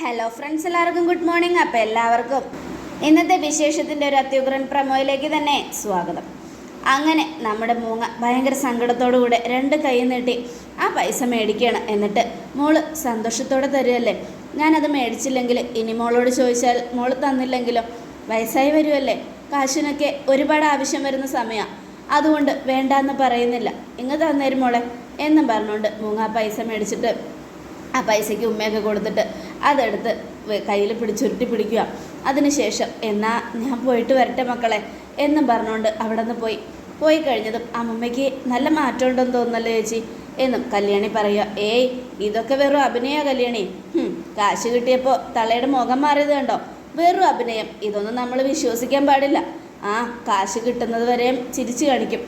Hello friends എല്ലാവർക്കും good morning അപ്പോൾ എല്ലാവർക്കും ഇന്നത്തെ വിശേഷത്തിന്റെ ഒരു അത്യുഗ്രൻ പ്രമോയിലേക്ക് തന്നെ സ്വാഗതം. അങ്ങനെ നമ്മുടെ മൂങ്ങ ഭയങ്കര സങ്കടത്തോടു കൂടെ രണ്ട് കൈ നീട്ടി ആ പൈസ മേടിക്കുകയാണ് എന്നിട്ട് മോൾ സന്തോഷത്തോടെ തരുമല്ലേ ഞാനത് മേടിച്ചില്ലെങ്കിൽ ഇനി മോളോട് ചോദിച്ചാൽ മോൾ തന്നില്ലെങ്കിലോ? വയസ്സായി വരുമല്ലേ കാശിനൊക്കെ ഒരുപാട് ആവശ്യം വരുന്ന സമയമാണ് അതുകൊണ്ട് വേണ്ടാന്ന് പറയുന്നില്ല. ഇങ്ങ് തന്നേരും മോളെ എന്നും പറഞ്ഞുകൊണ്ട് മൂങ്ങ പൈസ മേടിച്ചിട്ട് ആ പൈസയ്ക്ക് ഉമ്മയൊക്കെ കൊടുത്തിട്ട് അതെടുത്ത് കയ്യിൽ പിടിച്ചുരുട്ടി പിടിക്കുക. അതിനുശേഷം എന്നാ ഞാൻ പോയിട്ട് വരട്ടെ മക്കളെ എന്നും പറഞ്ഞുകൊണ്ട് അവിടെ നിന്ന് പോയി. പോയി കഴിഞ്ഞതും അമ്മമ്മയ്ക്ക് നല്ല മാറ്റം ഉണ്ടെന്ന് തോന്നുന്നല്ലോ ചേച്ചി? എന്നും കല്യാണി പറയുക ഏയ് ഇതൊക്കെ വെറും അഭിനയ കല്യാണി. കാശ് കിട്ടിയപ്പോൾ തള്ളയുടെ മുഖം മാറിയത് കണ്ടോ? വെറും അഭിനയം. ഇതൊന്നും നമ്മൾ വിശ്വസിക്കാൻ പാടില്ല. ആ കാശ് കിട്ടുന്നത് വരെയും ചിരിച്ചു കാണിക്കും.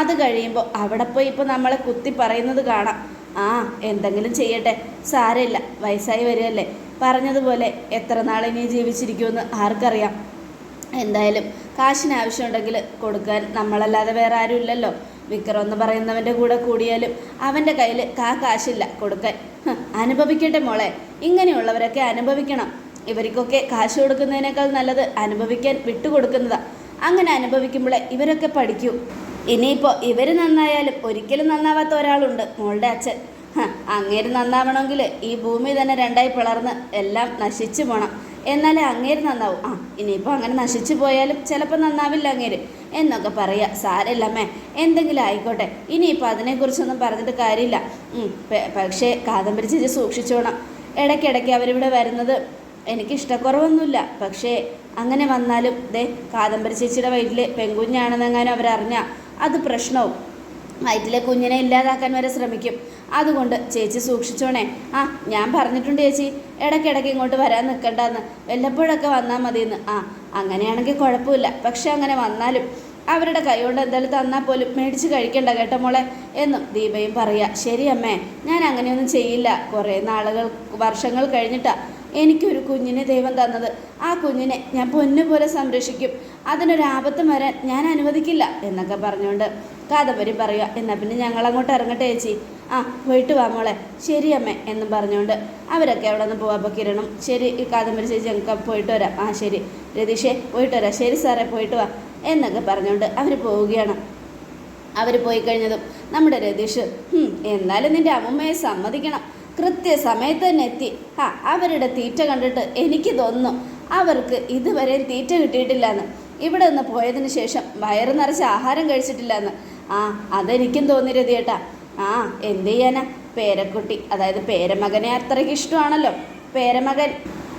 അത് കഴിയുമ്പോൾ അവിടെ പോയി ഇപ്പോൾ നമ്മളെ കുത്തി പറയുന്നത് കാണാം. ആ എന്തെങ്കിലും ചെയ്യട്ടെ. സാരമില്ല. വയസ്സായി വരികയല്ലേ. പറഞ്ഞതുപോലെ എത്ര ഇനി ജീവിച്ചിരിക്കുമെന്ന് ആർക്കറിയാം. എന്തായാലും കാശിന് ആവശ്യമുണ്ടെങ്കിൽ കൊടുക്കാൻ നമ്മളല്ലാതെ വേറെ ആരും ഇല്ലല്ലോ. വിക്രം എന്ന് പറയുന്നവന്റെ കൂടെ കൂടിയാലും അവന്റെ കയ്യിൽ കാ കാശില്ല കൊടുക്കാൻ. അനുഭവിക്കട്ടെ മോളെ. ഇങ്ങനെയുള്ളവരൊക്കെ അനുഭവിക്കണം. ഇവർക്കൊക്കെ കാശ് കൊടുക്കുന്നതിനേക്കാൾ നല്ലത് അനുഭവിക്കാൻ വിട്ടുകൊടുക്കുന്നതാ. അങ്ങനെ അനുഭവിക്കുമ്പോഴേ ഇവരൊക്കെ പഠിക്കൂ. ഇനിയിപ്പോൾ ഇവർ നന്നായാലും ഒരിക്കലും നന്നാവാത്ത ഒരാളുണ്ട് മോളുടെ അച്ഛൻ. അങ്ങേര് നന്നാവണമെങ്കിൽ ഈ ഭൂമി തന്നെ രണ്ടായി പിളർന്ന് എല്ലാം നശിച്ചു പോകണം എന്നാലേ അങ്ങേര് നന്നാവും. ആ ഇനിയിപ്പോൾ അങ്ങനെ നശിച്ചു പോയാലും ചിലപ്പോൾ നന്നാവില്ല അങ്ങേര്. എന്നൊക്കെ പറയുക സാരമില്ലമ്മേ എന്തെങ്കിലും ആയിക്കോട്ടെ. ഇനിയിപ്പോൾ അതിനെക്കുറിച്ചൊന്നും പറഞ്ഞിട്ട് കാര്യമില്ല. പക്ഷേ കാദംബരി ചേച്ചി സൂക്ഷിച്ചോണം. ഇടയ്ക്കിടയ്ക്ക് അവരിവിടെ വരുന്നത് എനിക്ക് ഇഷ്ടക്കുറവൊന്നുമില്ല. പക്ഷേ അങ്ങനെ വന്നാലും ദേ കാദംബരി ചേച്ചിയുടെ വീട്ടിൽ പെൺകുഞ്ഞാണെന്നെങ്ങാനും അവരറിഞ്ഞാൽ അത് പ്രശ്നവും. വയറ്റിലെ കുഞ്ഞിനെ ഇല്ലാതാക്കാൻ വരെ ശ്രമിക്കും. അതുകൊണ്ട് ചേച്ചി സൂക്ഷിച്ചോണേ. ആ ഞാൻ പറഞ്ഞിട്ടുണ്ട് ചേച്ചി. ഇടയ്ക്കിടയ്ക്ക് ഇങ്ങോട്ട് വരാൻ നിൽക്കണ്ടെന്ന്. വല്ലപ്പോഴൊക്കെ വന്നാൽ മതിയെന്ന്. ആ അങ്ങനെയാണെങ്കിൽ കുഴപ്പമില്ല. പക്ഷെ അങ്ങനെ വന്നാലും അവരുടെ കൈകൊണ്ട് എന്തായാലും തന്നാൽ പോലും മേടിച്ച് കഴിക്കണ്ട കേട്ടോ മോളെ എന്നും ദീപയും പറയുക ശരി അമ്മേ ഞാൻ അങ്ങനെയൊന്നും ചെയ്യില്ല. കുറേ നാളുകൾ വർഷങ്ങൾ കഴിഞ്ഞിട്ടാ എനിക്കൊരു കുഞ്ഞിനെ ദൈവം തന്നത്. ആ കുഞ്ഞിനെ ഞാൻ പൊന്നുപോലെ സംരക്ഷിക്കും. അതിനൊരാപത്തും വരാൻ ഞാൻ അനുവദിക്കില്ല എന്നൊക്കെ പറഞ്ഞുകൊണ്ട് കാദംബരി പറയുക. എന്നാൽ പിന്നെ ഞങ്ങൾ അങ്ങോട്ട് ഇറങ്ങട്ടെ ചേച്ചി. ആ പോയിട്ട് വാ മോളെ. ശരി അമ്മ എന്നും പറഞ്ഞുകൊണ്ട് അവരൊക്കെ അവിടെ നിന്ന് പോവാം. അപ്പോൾ കിരണും ശരി കാദംബരി ചേച്ചി ഞങ്ങൾക്ക് പോയിട്ട് വരാം. ആ ശരി. രതീഷേ പോയിട്ട് വരാം. ശരി സാറേ പോയിട്ട് വാ. എന്നൊക്കെ പറഞ്ഞുകൊണ്ട് അവർ പോവുകയാണ്. അവർ പോയി കഴിഞ്ഞതും നമ്മുടെ രതീഷ് "ഹും, എന്നാലും നിന്റെ അമ്മമ്മയെ സമ്മതിക്കണം. കൃത്യസമയത്ത് തന്നെ എത്തി. ആ അവരുടെ തീറ്റ കണ്ടിട്ട് എനിക്ക് തോന്നുന്നു അവർക്ക് ഇതുവരെയും തീറ്റ കിട്ടിയിട്ടില്ലെന്ന്. ഇവിടെ നിന്ന് പോയതിന് ശേഷം വയറ് നിറച്ച് ആഹാരം കഴിച്ചിട്ടില്ലെന്ന്. ആ അതെനിക്കും തോന്നി രതിയേട്ടാ. ആ എന്ത് ചെയ്യാനാ? പേരക്കുട്ടി അതായത് പേരമകനെ അത്രയ്ക്ക് ഇഷ്ടമാണല്ലോ. പേരമകൻ.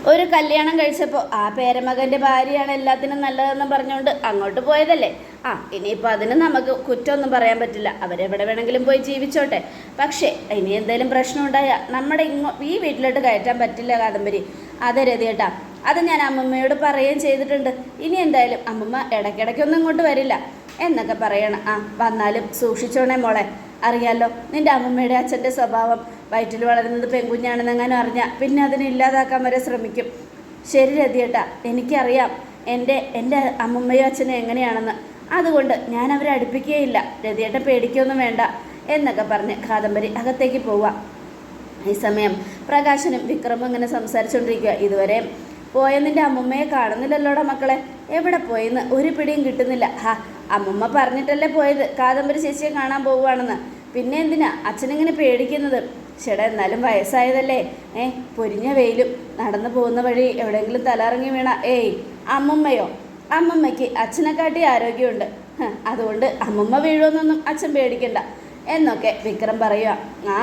ഒരു കല്യാണം കഴിച്ചപ്പോൾ ആ പേരമകന്റെ ഭാര്യയാണ് എല്ലാത്തിനും നല്ലതെന്ന് പറഞ്ഞുകൊണ്ട് അങ്ങോട്ട് പോയതല്ലേ? ആ ഇനിയിപ്പോൾ അതിന് നമുക്ക് കുറ്റമൊന്നും പറയാൻ പറ്റില്ല. അവരെവിടെ വേണമെങ്കിലും പോയി ജീവിച്ചോട്ടെ. പക്ഷേ ഇനി എന്തെങ്കിലും പ്രശ്നം ഉണ്ടായാൽ നമ്മുടെ ഇങ്ങോ ഈ വീട്ടിലോട്ട് കയറ്റാൻ പറ്റില്ല കാദംബരി. അതെ രതിയേട്ടാ അത് ഞാൻ അമ്മമ്മയോട് പറയുകയും ചെയ്തിട്ടുണ്ട്. ഇനി എന്തായാലും അമ്മമ്മ ഇടയ്ക്കിടയ്ക്കൊന്നും ഇങ്ങോട്ട് വരില്ല. എന്നൊക്കെ പറയണം. ആ വന്നാലും സൂക്ഷിച്ചോണേ മോളെ. അറിയാലോ നിന്റെ അമ്മമ്മയുടെ അച്ഛന്റെ സ്വഭാവം. വയറ്റിൽ വളരുന്നത് പെൺകുഞ്ഞാണെന്ന് അങ്ങനെ അറിഞ്ഞാൽ പിന്നെ അതിനെ ഇല്ലാതാക്കാൻ വരെ ശ്രമിക്കും. ശരി രതിയേട്ടാ എനിക്കറിയാം. എന്റെ എന്റെ അമ്മമ്മയും അച്ഛനും എങ്ങനെയാണെന്ന്. അതുകൊണ്ട് ഞാൻ അവരെ അടുപ്പിക്കുകയില്ല. രതിയേട്ട പേടിക്കൊന്നും വേണ്ട എന്നൊക്കെ പറഞ്ഞ് കാദംബരി അകത്തേക്ക് പോവാം. ഈ സമയം പ്രകാശനും വിക്രമും ഇങ്ങനെ സംസാരിച്ചുകൊണ്ടിരിക്കുക ഇതുവരെ പോയ അമ്മമ്മയെ അമ്മുമ്മയെ കാണുന്നില്ലല്ലോടാ മക്കളെ. എവിടെ പോയെന്ന് ഒരു പിടിയും കിട്ടുന്നില്ല. ഹാ അമ്മമ്മ പറഞ്ഞിട്ടല്ലേ പോയത്. കാദംബരി ചേച്ചിയെ കാണാൻ പോവുകയാണെന്ന്. പിന്നെ എന്തിനാ അച്ഛനിങ്ങനെ പേടിക്കുന്നത്? ചേട്ടാ എന്നാലും വയസ്സായതല്ലേ. ഏ പൊരിഞ്ഞ വെയിലും നടന്നു പോകുന്ന വഴി എവിടെയെങ്കിലും തലറങ്ങി വീണ. ഏയ് അമ്മമ്മയോ? അമ്മമ്മയ്ക്ക് അച്ഛനെക്കാട്ടി ആരോഗ്യമുണ്ട്. അതുകൊണ്ട് അമ്മമ്മ വീഴുമെന്നൊന്നും അച്ഛൻ പേടിക്കണ്ട. എന്നൊക്കെ വിക്രം പറയുക ആ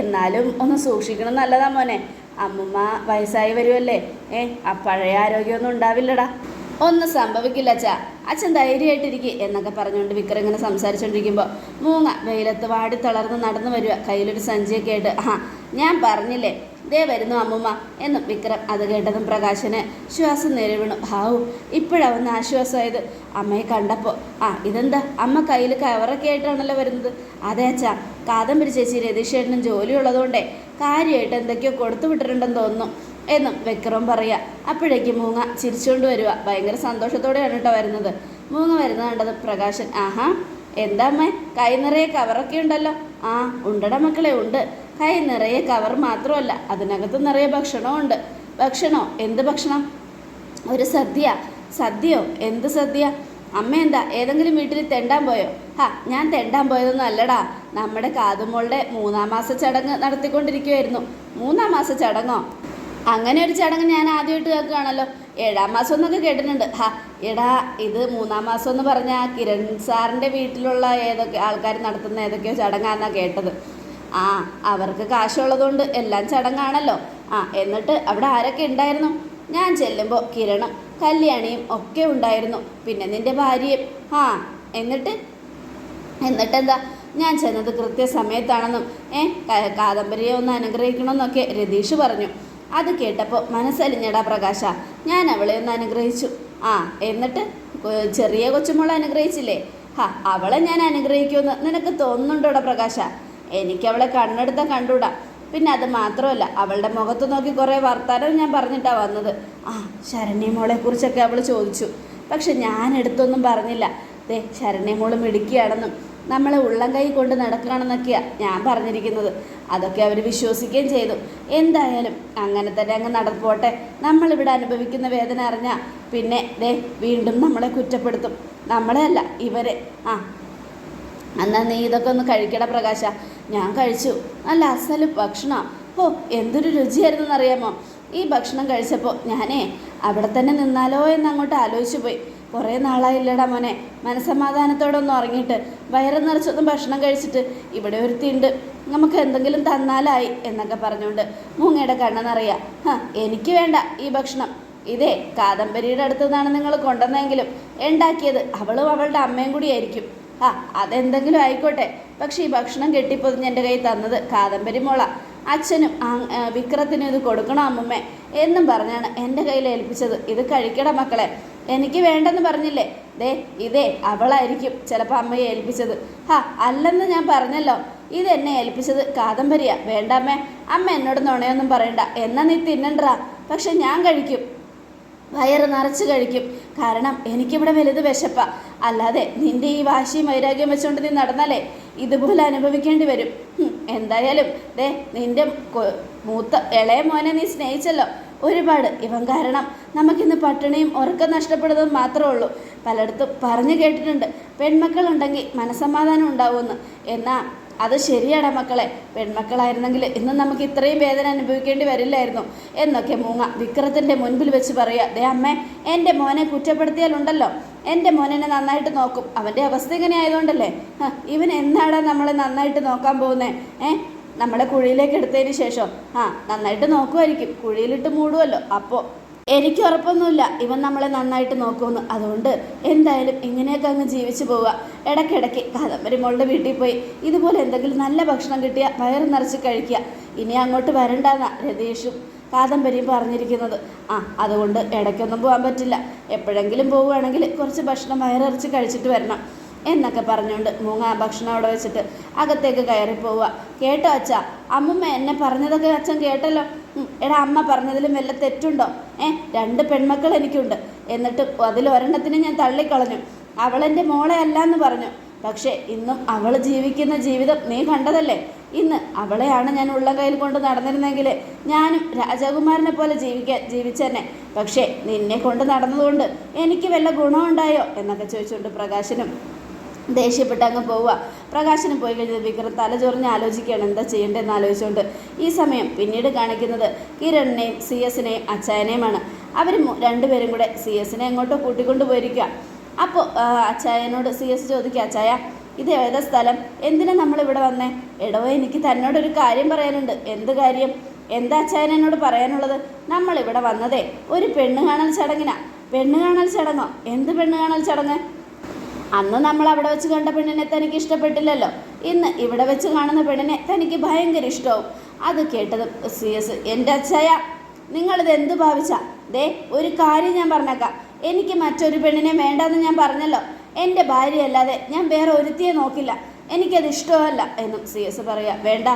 എന്നാലും ഒന്ന് സൂക്ഷിക്കണം നല്ലതാ മോനെ. അമ്മമ്മ വയസ്സായി വരുമല്ലേ ഏ ആ പഴയ ആരോഗ്യമൊന്നും ഉണ്ടാവില്ലടാ. ഒന്നും സംഭവിക്കില്ല അച്ഛ. അച്ഛൻ ധൈര്യമായിട്ടിരിക്കുക എന്നൊക്കെ പറഞ്ഞുകൊണ്ട് വിക്രം ഇങ്ങനെ സംസാരിച്ചുകൊണ്ടിരിക്കുമ്പോൾ മൂങ്ങ വെയിലത്ത് വാടി തളർന്ന് നടന്നു വരിക കയ്യിലൊരു സഞ്ചിയൊക്കെ ആയിട്ട്. ആ ഞാൻ പറഞ്ഞില്ലേ? ദേ വരുന്നു അമ്മുമ്മ എന്നും വിക്രം അത് കേട്ടതും പ്രകാശന് ശ്വാസം നേരെ വീണു ഹാവു ഇപ്പോഴാവുന്ന ആശ്വാസമായത്. അമ്മയെ കണ്ടപ്പോൾ ആ ഇതെന്താ? അമ്മ കയ്യിൽ കവറൊക്കെ ആയിട്ടാണല്ലോ വരുന്നത്. അതെ അച്ഛാ കാദംബരി ചേച്ചി രതീഷേട്ടനും ജോലിയുള്ളതുകൊണ്ടേ കാര്യമായിട്ട് എന്തൊക്കെയോ കൊടുത്തു വിട്ടിട്ടുണ്ടെന്ന് തോന്നുന്നു. എന്നും വിക്രം പറയുക അപ്പോഴേക്കും മൂങ്ങ ചിരിച്ചുകൊണ്ട് വരിക ഭയങ്കര സന്തോഷത്തോടെയാണ് കേട്ടോ വരുന്നത്. മൂങ്ങ വരുന്നത് കണ്ടത് പ്രകാശൻ ആഹാ എന്താ അമ്മേ? കൈ നിറയെ കവറൊക്കെ ഉണ്ടല്ലോ. ആ ഉണ്ടട മക്കളെ ഉണ്ട്. കൈ നിറയെ കവർ മാത്രമല്ല അതിനകത്ത് നിറയെ ഭക്ഷണവും ഉണ്ട്. ഭക്ഷണോ? എന്ത് ഭക്ഷണം? ഒരു സദ്യ. സദ്യയോ? എന്ത് സദ്യ? അമ്മ എന്താ ഏതെങ്കിലും വീട്ടിൽ തെണ്ടാൻ പോയോ? ഹാ ഞാൻ തെണ്ടാൻ പോയതൊന്നും അല്ലടാ. നമ്മുടെ കാതുമോളുടെ മൂന്നാം മാസ ചടങ്ങ് നടത്തിക്കൊണ്ടിരിക്കുമായിരുന്നു മൂന്നാം മാസ ചടങ്ങോ? അങ്ങനെ ഒരു ചടങ്ങ് ഞാൻ ആദ്യമായിട്ട് കേൾക്കുകയാണല്ലോ. ഏഴാം മാസം എന്നൊക്കെ കേട്ടിട്ടുണ്ട്. ഹാ എടാ ഇത് മൂന്നാം മാസം എന്ന് പറഞ്ഞാൽ കിരൺ സാറിന്റെ വീട്ടിലുള്ള ഏതൊക്കെ ആൾക്കാർ നടത്തുന്ന ഏതൊക്കെയോ ചടങ്ങാന്നാണ് കേട്ടത്. ആ അവർക്ക് കാശുള്ളതുകൊണ്ട് എല്ലാം ചടങ്ങാണല്ലോ. ആ എന്നിട്ട് അവിടെ ആരൊക്കെ ഉണ്ടായിരുന്നു? ഞാൻ ചെല്ലുമ്പോൾ കിരണും കല്യാണിയും ഒക്കെ ഉണ്ടായിരുന്നു. പിന്നെ നിന്റെ ഭാര്യയും. ആ എന്നിട്ട്? എന്നിട്ടെന്താ? ഞാൻ ചെന്നത് കൃത്യസമയത്താണെന്നും ഏ കാദംബരിയെ ഒന്ന് അനുഗ്രഹിക്കണമെന്നൊക്കെ രതീഷ് പറഞ്ഞു. അത് കേട്ടപ്പോൾ മനസ്സലിഞ്ഞടാ പ്രകാശ. ഞാൻ അവളെ ഒന്ന് അനുഗ്രഹിച്ചു. ആ എന്നിട്ട് ചെറിയ കൊച്ചുമോളെ അനുഗ്രഹിച്ചില്ലേ? ഹാ അവളെ ഞാൻ അനുഗ്രഹിക്കുമെന്ന് നിനക്ക് തോന്നുന്നുണ്ടോടാ പ്രകാശ? എനിക്ക് അവളെ കണ്ണെടുത്ത കണ്ടൂടാ. പിന്നെ അത് മാത്രമല്ല അവളുടെ മുഖത്ത് നോക്കി കുറേ വർത്താനം ഞാൻ പറഞ്ഞിട്ടാണ് വന്നത്. ആ ശരണ്യ മോളെക്കുറിച്ചൊക്കെ അവൾ ചോദിച്ചു. പക്ഷെ ഞാൻ എടുത്തൊന്നും പറഞ്ഞില്ല. ദേ ശരണ്യ മോൾ നമ്മളെ ഉള്ളം കൈ കൊണ്ട് നടക്കുകയാണെന്നൊക്കെയാണ് ഞാൻ പറഞ്ഞിരിക്കുന്നത്. അതൊക്കെ അവർ വിശ്വസിക്കുകയും ചെയ്തു. എന്തായാലും അങ്ങനെ തന്നെ അങ്ങ് നടപ്പോട്ടെ നമ്മളിവിടെ അനുഭവിക്കുന്ന വേദന അറിഞ്ഞാൽ പിന്നെ ദേ വീണ്ടും നമ്മളെ കുറ്റപ്പെടുത്തും. നമ്മളെ അല്ല ഇവരെ. ആ. എന്നാ നീ ഇതൊക്കെ ഒന്ന് കഴിക്കട പ്രകാശ. ഞാൻ കഴിച്ചു. നല്ല അസൽ ഭക്ഷണം. ഓ എന്തൊരു രുചിയായിരുന്നു എന്നറിയാമോ ഈ ഭക്ഷണം കഴിച്ചപ്പോൾ ഞാനേ അവിടെ തന്നെ നിന്നാലോ എന്ന് അങ്ങോട്ട് ആലോചിച്ചു പോയി. കുറേ നാളായില്ലടാ മോനെ. മനസമാധാനത്തോടെ ഒന്ന് ഉറങ്ങിയിട്ട് വയറ് നിറച്ചൊന്നും ഭക്ഷണം കഴിച്ചിട്ട് ഇവിടെ ഒരുത്തിയുണ്ട്. നമുക്ക് എന്തെങ്കിലും തന്നാലായി എന്നൊക്കെ പറഞ്ഞുകൊണ്ട് മൂങ്ങയുടെ കണ്ണെന്നറിയാം എനിക്ക് വേണ്ട ഈ ഭക്ഷണം. ഇതേ കാദംബരിയുടെ അടുത്ത് നിന്നാണ് നിങ്ങൾ കൊണ്ടുവന്നെങ്കിലും ഉണ്ടാക്കിയത് അവളും അവളുടെ അമ്മയും കൂടിയായിരിക്കും. ആ അതെന്തെങ്കിലും ആയിക്കോട്ടെ. പക്ഷേ ഈ ഭക്ഷണം കെട്ടിപ്പൊതിഞ്ഞ് എന്റെ കയ്യിൽ തന്നത് കാദംബരി മോള. അച്ഛനും വിക്രത്തിനും ഇത് കൊടുക്കണം അമ്മമ്മേ? എന്നും പറഞ്ഞാണ് എന്റെ കയ്യിൽ ഏൽപ്പിച്ചത്. ഇത് കഴിക്കണം മക്കളെ. എനിക്ക് വേണ്ടെന്ന് പറഞ്ഞില്ലേ? ദേ ഇതേ അവളായിരിക്കും ചിലപ്പോൾ അമ്മയെ ഏൽപ്പിച്ചത്. ഹാ അല്ലെന്ന് ഞാൻ പറഞ്ഞല്ലോ. ഇത് എന്നെ ഏൽപ്പിച്ചത് കാദംബരിയാ. വേണ്ടമ്മേ അമ്മ എന്നോട് നുണയൊന്നും പറയണ്ട. എന്നാ നീ തിന്നണ്ടാ? പക്ഷെ ഞാൻ കഴിക്കും. വയറ് നിറച്ച് കഴിക്കും. കാരണം എനിക്കിവിടെ വലുത് വിശപ്പ. അല്ലാതെ നിന്റെ ഈ വാശിയും വൈരാഗ്യം വെച്ചുകൊണ്ട് നീ നടന്നാലേ ഇതുപോലെ അനുഭവിക്കേണ്ടി വരും. എന്തായാലും ദേ നിന്റെ മൂത്ത ഇളയ മോനെ നീ സ്നേഹിച്ചല്ലോ. ഒരുപാട്. ഇവൻ കാരണം നമുക്കിന്ന് പട്ടിണിയും ഉറക്കം നഷ്ടപ്പെടുന്നതും മാത്രമേ ഉള്ളൂ. പലയിടത്തും പറഞ്ഞു കേട്ടിട്ടുണ്ട് പെൺമക്കളുണ്ടെങ്കിൽ മനസമാധാനം ഉണ്ടാവുമെന്ന്. എന്നാൽ അത് ശരിയാടാ മക്കളെ. പെൺമക്കളായിരുന്നെങ്കിൽ ഇന്ന് നമുക്ക് ഇത്രയും വേദന അനുഭവിക്കേണ്ടി വരില്ലായിരുന്നു. എന്നൊക്കെ മൂങ്ങ വിക്രത്തിന്റെ മുൻപിൽ വെച്ച് പറയുക. ദേ അമ്മേ എന്റെ മോനെ കുറ്റപ്പെടുത്തിയാലുണ്ടല്ലോ എന്റെ മോനെന്നെ നന്നായിട്ട് നോക്കും. അവന്റെ അവസ്ഥ ഇങ്ങനെ ആയതുകൊണ്ടല്ലേ? ഇവൻ എന്നാടാ നമ്മളെ നന്നായിട്ട് നോക്കാൻ പോകുന്നത് ഏ നമ്മളെ കുഴിയിലേക്ക് എടുത്തതിന് ശേഷം. ആ നന്നായിട്ട് നോക്കുമായിരിക്കും കുഴിയിലിട്ട് മൂടുമല്ലോ അപ്പോൾ എനിക്ക് ഉറപ്പൊന്നുമില്ല. ഇവൻ നമ്മളെ നന്നായിട്ട് നോക്കുമെന്ന്. അതുകൊണ്ട് എന്തായാലും ഇങ്ങനെയൊക്കെ അങ്ങ് ജീവിച്ചു പോവുക. ഇടയ്ക്കിടയ്ക്ക് കാദംബരി മോളുടെ വീട്ടിൽ പോയി ഇതുപോലെ എന്തെങ്കിലും നല്ല ഭക്ഷണം കിട്ടിയ വയറ് നിറച്ച് കഴിക്കുക. ഇനി അങ്ങോട്ട് വരണ്ട രതീഷും കാദംബരിയും പറഞ്ഞിരിക്കുന്നത്. ആ അതുകൊണ്ട് ഇടയ്ക്കൊന്നും പോകാൻ പറ്റില്ല. എപ്പോഴെങ്കിലും പോവുകയാണെങ്കിൽ കുറച്ച് ഭക്ഷണം വയറിറച്ച് കഴിച്ചിട്ട് വരണം എന്നൊക്കെ പറഞ്ഞുകൊണ്ട് മൂങ്ങ ഭക്ഷണം അവിടെ വെച്ചിട്ട് അകത്തേക്ക് കയറി പോവുക കേട്ടോ അച്ഛ? അമ്മമ്മ എന്നെ പറഞ്ഞതൊക്കെ അച്ഛൻ കേട്ടല്ലോ. എടാ അമ്മ പറഞ്ഞതിലും വല്ല തെറ്റുണ്ടോ? ഏ രണ്ട് പെൺമക്കൾ എനിക്കുണ്ട്. എന്നിട്ട് അതിൽ ഒരെണ്ണത്തിനെ ഞാൻ തള്ളിക്കളഞ്ഞു. അവളെന്റെ മോളെ അല്ല എന്ന് പറഞ്ഞു. പക്ഷേ ഇന്നും അവൾ ജീവിക്കുന്ന ജീവിതം നീ കണ്ടതല്ലേ? ഇന്ന് അവളെയാണ് ഞാൻ ഉള്ള കയ്യിൽ കൊണ്ട് നടന്നിരുന്നെങ്കിൽ ഞാനും രാജകുമാരനെ പോലെ ജീവിക്കാൻ ജീവിച്ചെന്നെ. പക്ഷേ നിന്നെ കൊണ്ട് നടന്നതുകൊണ്ട് എനിക്ക് വല്ല ഗുണമുണ്ടായോ? എന്നൊക്കെ ചോദിച്ചുകൊണ്ട് പ്രകാശനും ദേഷ്യപ്പെട്ട് അങ്ങ് പോവുക. പ്രകാശനം പോയി കഴിഞ്ഞത് വിക്രം തലചൊറിഞ്ഞ് ആലോചിക്കുകയാണ്. എന്താ ചെയ്യേണ്ടതെന്ന് ആലോചിച്ചുകൊണ്ട് ഈ സമയം പിന്നീട് കാണിക്കുന്നത് കിരണിനെയും സി എസിനെയും അച്ചായനെയുമാണ് അവർ രണ്ടുപേരും കൂടെ സി എസിനെ അങ്ങോട്ട് കൂട്ടിക്കൊണ്ട് പോയിരിക്കുക അപ്പോൾ അച്ചായനോട് സി എസ് ചോദിക്കുക അച്ചായ ഇത് ഏതാ സ്ഥലം? എന്തിനാ നമ്മളിവിടെ വന്നേ? എടവോ എനിക്ക് തന്നോടൊരു കാര്യം പറയാനുണ്ട്. എന്ത് കാര്യം? എന്താ അച്ചായൻ എന്നോട് പറയാനുള്ളത്? നമ്മളിവിടെ വന്നതേ ഒരു പെണ്ണ് കാണൽ ചടങ്ങിനാ. പെണ്ണ് കാണൽ ചടങ്ങോ? എന്ത് പെണ്ണ് കാണൽ ചടങ്ങ്? അന്ന് നമ്മൾ അവിടെ വെച്ച് കണ്ട പെണ്ണിനെ തനിക്ക് ഇഷ്ടപ്പെട്ടില്ലല്ലോ. ഇന്ന് ഇവിടെ വെച്ച് കാണുന്ന പെണ്ണിനെ തനിക്ക് ഭയങ്കര ഇഷ്ടവും. അത് കേട്ടത് സി എസ് എന്റെ അച്ഛായ നിങ്ങളിത് എന്ത് ഭാവിച്ച? ദേ ഒരു കാര്യം ഞാൻ പറഞ്ഞേക്കാം. എനിക്ക് മറ്റൊരു പെണ്ണിനെ വേണ്ടെന്ന് ഞാൻ പറഞ്ഞല്ലോ. എന്റെ ഭാര്യയല്ലാതെ ഞാൻ വേറെ ഒരുത്തിയെ നോക്കില്ല. എനിക്കത് ഇഷ്ടമല്ല എന്നും സി എസ് പറയുക വേണ്ട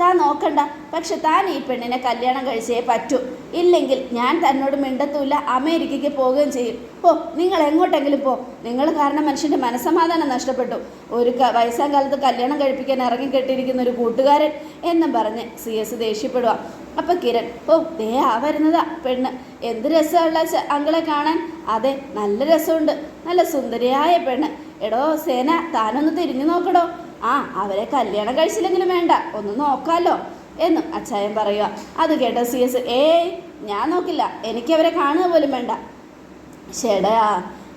താൻ നോക്കണ്ട. പക്ഷെ താൻ ഈ പെണ്ണിനെ കല്യാണം കഴിച്ചേ പറ്റൂ. ഇല്ലെങ്കിൽ ഞാൻ തന്നോട് മിണ്ടത്തൂല്ല. അമേരിക്കയ്ക്ക് പോവുകയും ചെയ്യും. ഓ നിങ്ങൾ എങ്ങോട്ടെങ്കിലും പോ. നിങ്ങൾ കാരണം മനുഷ്യന്റെ മനസ്സമാധാനം നഷ്ടപ്പെട്ടു. ഒരു വയസ്സാം കാലത്ത് കല്യാണം കഴിപ്പിക്കാൻ ഇറങ്ങിക്കെട്ടിയിരിക്കുന്ന ഒരു കൂട്ടുകാരൻ എന്നും പറഞ്ഞ് സി എസ് ദേഷ്യപ്പെടുക അപ്പം കിരൺ ഓ ദേ ആ വരുന്നതാ പെണ്ണ്. എന്ത് രസമുള്ള അങ്കളെ കാണാൻ? അതെ നല്ല രസമുണ്ട്. നല്ല സുന്ദരിയായ പെണ്ണ്. എടോ സേന താനൊന്ന് തിരിഞ്ഞു നോക്കടോ. ആ അവരെ കല്യാണം കഴിച്ചില്ലെങ്കിലും വേണ്ട ഒന്ന് നോക്കാമല്ലോ എന്നും അച്ചായൻ പറയുക. അത് കേട്ട സി എസ് ഏയ് ഞാൻ നോക്കില്ല എനിക്ക് അവരെ കാണുക പോലും വേണ്ട. ചേടാ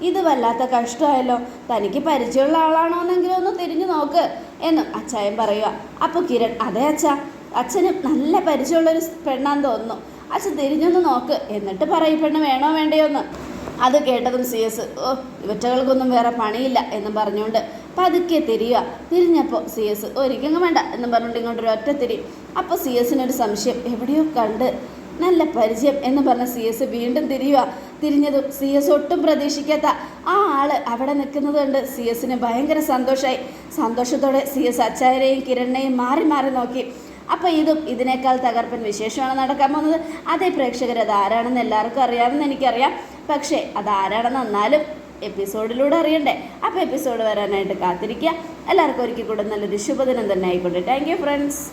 ഇത് വല്ലാത്ത കഷ്ടമായല്ലോ തനിക്ക് പരിചയമുള്ള ആളാണോ എന്നെങ്കിലും ഒന്ന് തിരിഞ്ഞു നോക്ക് എന്നും അച്ചായൻ പറയുക. അപ്പോൾ കിരൺ അതെ അച്ഛ അച്ഛന് നല്ല പരിചയമുള്ളൊരു പെണ്ണാന്ന് തോന്നുന്നു. അച്ഛൻ തിരിഞ്ഞൊന്ന് നോക്ക് എന്നിട്ട് പറയും പെണ്ണ് വേണോ വേണ്ടയോ എന്ന്. അത് കേട്ടതും സി എസ് ഓ ഇവറ്റകൾക്കൊന്നും വേറെ പണിയില്ല എന്ന് പറഞ്ഞുകൊണ്ട് പതുക്കെ തിരിയുക. തിരിഞ്ഞപ്പോൾ സി എസ് ഒരിക്കലും വേണ്ട എന്ന് പറഞ്ഞുകൊണ്ട് ഇങ്ങോട്ടൊരു ഒറ്റ തിരി. അപ്പോൾ സി എസിനൊരു സംശയം എവിടെയോ കണ്ട് നല്ല പരിചയം എന്ന് പറഞ്ഞ സി എസ് വീണ്ടും തിരിയുക. തിരിഞ്ഞതും സി എസ് ഒട്ടും പ്രതീക്ഷിക്കാത്ത ആ ആൾ അവിടെ നിൽക്കുന്നത് കണ്ട് സി എസിന് ഭയങ്കര സന്തോഷമായി സന്തോഷത്തോടെ സി എസ് അച്ചായരെയും കിരണിനെയും മാറി മാറി നോക്കി. അപ്പോൾ ഇതും ഇതിനേക്കാൾ തകർപ്പൻ വിശേഷമാണ് നടക്കാൻ പോകുന്നത്. അതേ പ്രേക്ഷകർ അത് ആരാണെന്ന് എല്ലാവർക്കും അറിയാമെന്ന് എനിക്കറിയാം. പക്ഷേ അത് ആരാണെന്ന് എന്നാലും എപ്പിസോഡിലൂടെ അറിയണ്ടേ? അപ്പോൾ എപ്പിസോഡ് വരാനായിട്ട് കാത്തിരിക്കുക. എല്ലാവർക്കും ഒരിക്കൽ കൂടെ നല്ലൊരു ശുഭദിനം തന്നെ ആയിക്കോട്ടെ. Thank you friends